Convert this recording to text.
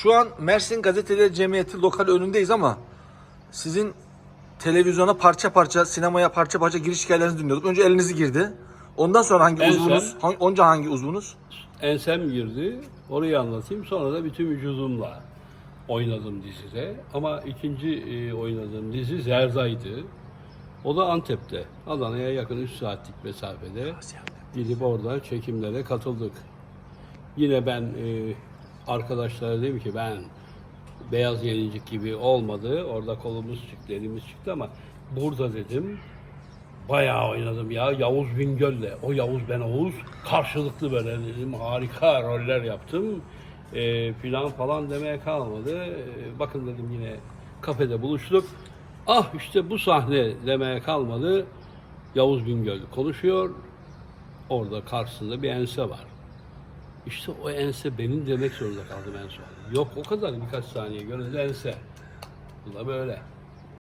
Şu an Mersin Gazeteleri Cemiyeti lokal önündeyiz ama sizin televizyona parça parça, sinemaya parça parça giriş hikayelerinizi dinliyorduk. Önce elinizi girdi. Ondan sonra hangi Ensem. uzvunuz? Hangi, onca hangi uzvunuz? Ensem girdi. Orayı anlatayım. Sonra da bütün vücudumla oynadım dizide. Ama ikinci e, oynadığım dizi Zerza'ydı. O da Antep'te. Adana'ya yakın 3 saatlik mesafede. Gidip orada çekimlere katıldık. Yine ben e, arkadaşlara dedim ki ben beyaz gelincik gibi olmadı. Orada kolumuz çıktı, elimiz çıktı ama burada dedim bayağı oynadım ya Yavuz Bingöl'le. O Yavuz ben Oğuz. Karşılıklı böyle dedim harika roller yaptım. E, filan falan demeye kalmadı. E, bakın dedim yine kafede buluştuk. Ah işte bu sahne demeye kalmadı. Yavuz Bingöl konuşuyor. Orada karşısında bir ense var. İşte o ense benim demek zorunda kaldım en son. Yok o kadar birkaç saniye göründü ense. Bu da böyle.